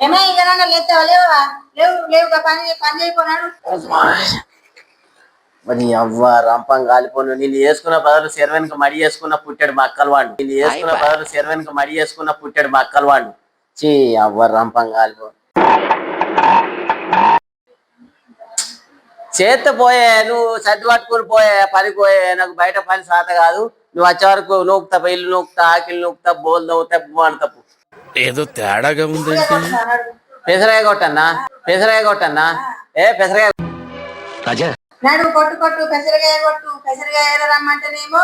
ఏమో లేవా లేవు లేవుగా పని పని చేయకున్నాడు. మరి అవ్వ రంపం కాలిపోను. నేను వేసుకున్న బదులు శర్వెన్కి మడి వేసుకున్న పుట్టాడు మా అక్కల వాడు. నేను వేసుకున్న బదులు శర్వెన్కి మడి వేసుకున్న పుట్టాడు మా అక్కల వాడు. చీ అవ్వ రంపం కాలిపో. చేత్తో పోయే నువ్వు సర్ది పట్టుకుని పోయే పనికి పోయే నాకు బయట పని సాత కాదు. నువ్వు వచ్చే వరకు నూకుతా ఇల్లు నూకుతా ఆకిలు నూకుతా బోల్ నవ్వుతా తప్పు. ఏదో తేడాగా ఉందేంటి పెసరగా కొట్టన్నా పెసరగా కొట్టన్నా ఏ పెసరగా నడుము కొట్టు కొట్టు పెసరగాయ కొట్టు పెసరగాయ రమ్మంటేనేమో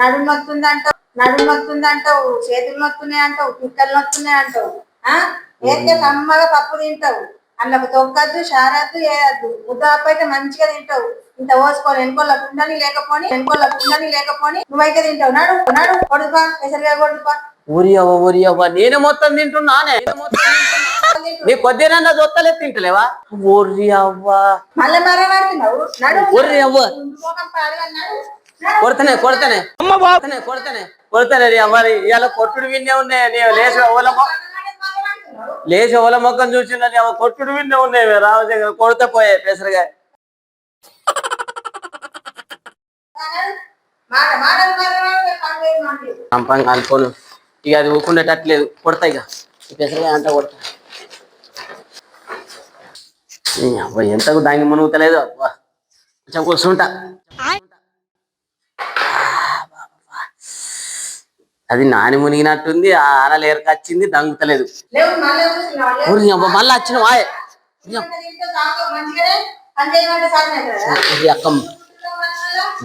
నడుము నొత్తుందంటావు నడుము నొత్తుందంటావు చేతులు నొత్తున్నాయి అంటావు పిక్కలు నొత్తున్నాయి అంటావు ఆ? ఏతే కమ్మగా పప్పు తింటావు. అందులో తొక్కద్దు షారద్దు ఏదద్దు ముద్దపప్పు అయితే మంచిగా తింటావు. ఇంత పోసుకోని వెనుకోళ్ళ కుండని లేకపోని వెనుకోళ్ళ కుండని లేకపోని నువ్వైతే తింటావు. నడు నడు కొడుపా పెసరగాయ కొడుపా ఊరి అవ్వ ఊరి అవ్వ నేను మొత్తం తింటున్నానే నేను. నీ కొద్దిగా దొత్తలే తింటలేవా ఊరి అవ్వ అవ్వ. కొడతనే కొడతనే కొడతనే కొడతనే కొడతనే అవ్వ ఇవాళ కొట్టుడు విన్నే ఉన్నాయి నీ లేచి ఓల మొ- లేచి ఓల మొక్కం చూసిన నీ అవ్వ కొట్టుడు విన్నే ఉన్నాయి రామచంద్ర కొడత పోయే పెసరగా మాట మాట మాట మాట మాట సంపంగా అనుకోను ఇక అది ఊకుండేటట్లేదు కొడతా ఇక. పెసరగా అంతా కొడతా. అవ్వ ఎంతకు దానికి మునుగుతలేదు అబ్బా. కొంచెం కూర్చుంటా. అది నాని మునిగినట్టుంది ఆ ఆనలు ఏరకొచ్చింది దంగుతలేదు. లేవు మళ్ళీ వచ్చిన వాయ్ మంచిగానే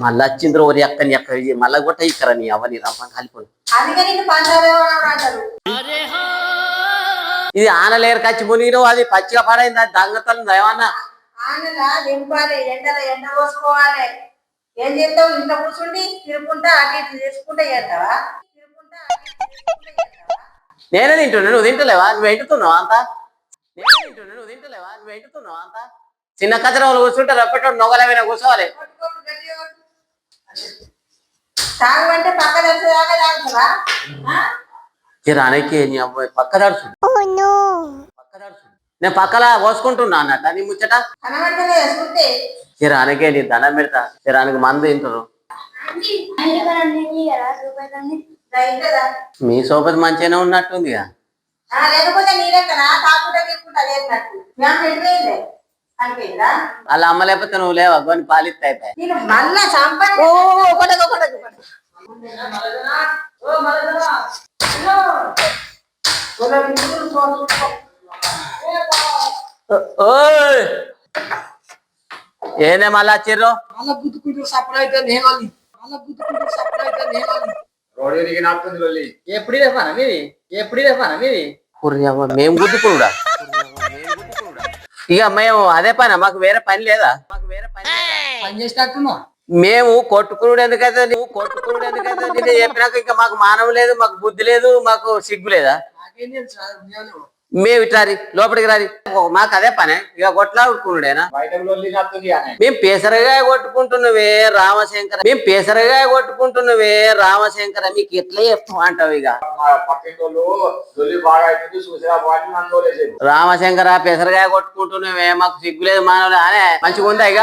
మళ్ళీ వచ్చింది ఒరి అక్కని అక్క మళ్ళీ కొట్ట ఇక్కర నీ అవ్వ నీ రంపం అంటారు. ఇది ఆనలు ఏరకొచ్చి మునిగినావు అది పచ్చిగా పడైంది అది దంగతలు ఏమన్నా ఆనలా దింపాలి ఎండలో ఎండ పోసుకోవాలి. ఏం చేస్తావు? ఇంట్లో కూర్చుండి అటు ఇటు చేసుకుంటా చేస్తావా? చేస్తావా? నేనే తింటున్నా నువ్వు తింటలేవా? నువ్వు ఎంటుతున్నావు అంతా? నేనే తింటున్నా నువ్వు తింటలేవా? నువ్వు ఎంటుతున్నావు అంతా? చిన్న కచరంలో కూర్చుంటే రప్పటోడు నొగలమైన కూర్చోవాలి. తాగమంటే పక్క దర్శదాకా తాగుతావా ఆ? రానికి నీ అబ్బాయి పక్క దడుచుడు పక్క దడుచుడు నేను పక్కలా పోసుకుంటున్నా అన్నట్ట నీ ముచ్చట? చిరానికే నీ దండం పెడతా? చిరానికి మందు తింటారు? మీ సోపతి మంచిగానే ఉన్నట్టుందిగా. ఆ, లేకపోతే వాళ్ళ అమ్మ లేకపోతే నువ్వు లేవా? కొన్ని పాలిస్తే ఏందే మళ్ళా అలా అలా లొల్లి. ఎప్పుడు ఇదేపానా మీది? ఎప్పుడు మీది? మేము గుద్దుకుడా ఇక మేము అదే పని మాకు వేరే పని లేదా మాకు వేరే పని? పని చేసినట్టున్నావు మేము కొట్టుకునుడు ఎందుకైతే నువ్వు కొట్టుకునుడు ఎందుకైతే నేను చెప్పినాక ఇంకా మాకు మానవం లేదు మాకు బుద్ధి లేదు మాకు సిగ్గు లేదా నాకేం తెలుసు. మేము ఇట్లా లోపలికి రారి. మాకు అదే పనే. ఇక కొట్లాడుకున్నాడేనా మేము పెసరగా కొట్టుకుంటున్నవే రామశంకర. మేము పెసరగా కొట్టుకుంటున్నవే రామశంకర. మీకు ఎట్లా చెప్తాం అంటావు ఇక? రామశంకర పెసరగా కొట్టుకుంటున్నవే మాకు సిగ్గు లేదు మానవులు అనే. మంచిగా ఉందా ఇక?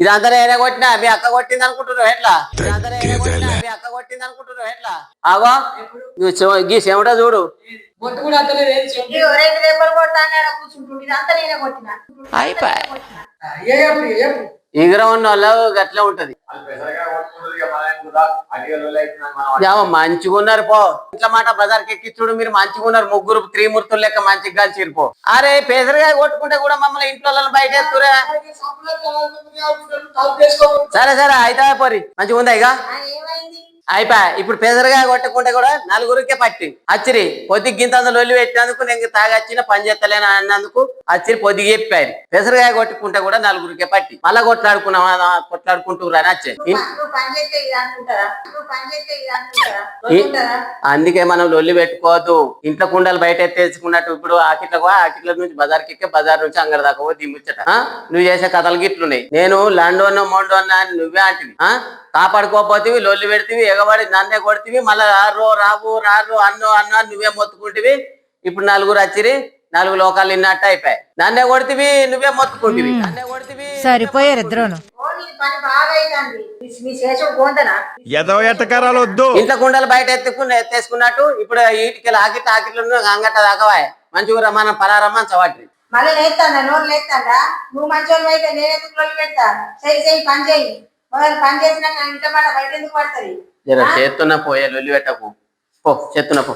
ఇదంతా నేనే కొట్టినా మీ అక్క కొట్టింది అనుకుంటున్నావు ఎట్లా? ఇదంతా నేనే కొట్టినా మీ అక్క కొట్టింది అనుకుంటున్నావు ఎట్లా? ఆగో. చెవ- గీ చెమట చూడు. ఇగర ఉన్న వాళ్ళు గట్లే ఉంటది. వాళ్ళు పెసరగా కొట్టుకుంటారు ఇక మనం కూడా అడిగే లొల్లి అవుతుందని మనం యావ మంచిగా ఉన్నారు పో. ఇట్లా మాట బజార్కి ఎక్కించుడు మీరు మంచిగా ఉన్నారు ముగ్గురు త్రిమూర్తులు లెక్క మంచిగా కలిసిరు పో. అరే పెసరగా కొట్టుకుంటే కూడా మమ్మల్ని ఇంట్లో బయట వేసుకో. సరే సరే అయితే పోరి మంచిగా ఉందా ఇక అయిపోయా ఇప్పుడు పెసరగా కొట్టుకుంటే కూడా నలుగురికే పట్టి అచ్చిరి పొద్దుకి గింత లొల్లి పెట్టినందుకు నేను తాగొచ్చిన పని చేస్తలేను అన్నందుకు అచ్చిరి పొద్దుకి చెప్పారు. పెసరగా కొట్టుకుంటే కూడా నలుగురికే పట్టి మళ్ళా కొట్లాడుకున్నావా కొట్లాడుకుంటూ రాని వచ్చే నువ్వు పని చేస్తే ఇది అనుకుంటారా? నువ్వు పని చేస్తే ఇది అనుకుంటారా? అనుకుంటారా అందుకే మనం లొల్లి పెట్టుకోవద్దు. ఇంట్లో కుండలు బయట ఎత్తేసుకున్నట్టు ఇప్పుడు ఆకిట్లకు ఆకిట్ల నుంచి బజార్కి ఎక్కే బజార్ నుంచి అంగడి దాకా పోతే ముచ్చట ఆ? నువ్వు చేసే కథలు గిట్లున్నాయి. నేను లండోన్ మోండోన్ అని నువ్వే అంటివి. ఆ? కాపాడుకోపోతివి లొల్లి పెడితివి ఎగబడి నన్నే కొడితివి మళ్ళా రారు రావు రారు అన్నో అన్న నువ్వే మొత్తుకుంటివి. ఇప్పుడు నలుగురు వచ్చిరి నాలుగు లోకాలు ఇన్నట్టు అయిపోయాయి. నన్నే కొడితివి నువ్వే మొత్తుకుంటివి. నన్నే కొడితివి సరిపోయారు ఎట్టకారాలు వద్దు. ఇంట్లో కుండలు బయట ఎత్తుకుని ఎత్తేసుకున్నట్టు ఇప్పుడు ఈటికి ఆకిట్ ఆకిట్లు అంగట దాకవాయ్ మంచిగా మనం పలారమ్మని చవాటి మళ్ళీ లేస్తాడా నోరు లేస్తాడా నువ్వు మంచోళ్ళు అయితే నేను ఎందుకు లొల్లి పెడతా? చెయ్యి చెయ్యి పని చెయ్యి పని మాట బయట ఎందుకు పడుతుంది? జర చేస్తున్న పోయే లొల్లి పెట్టకు. పో చేస్తున్న పో.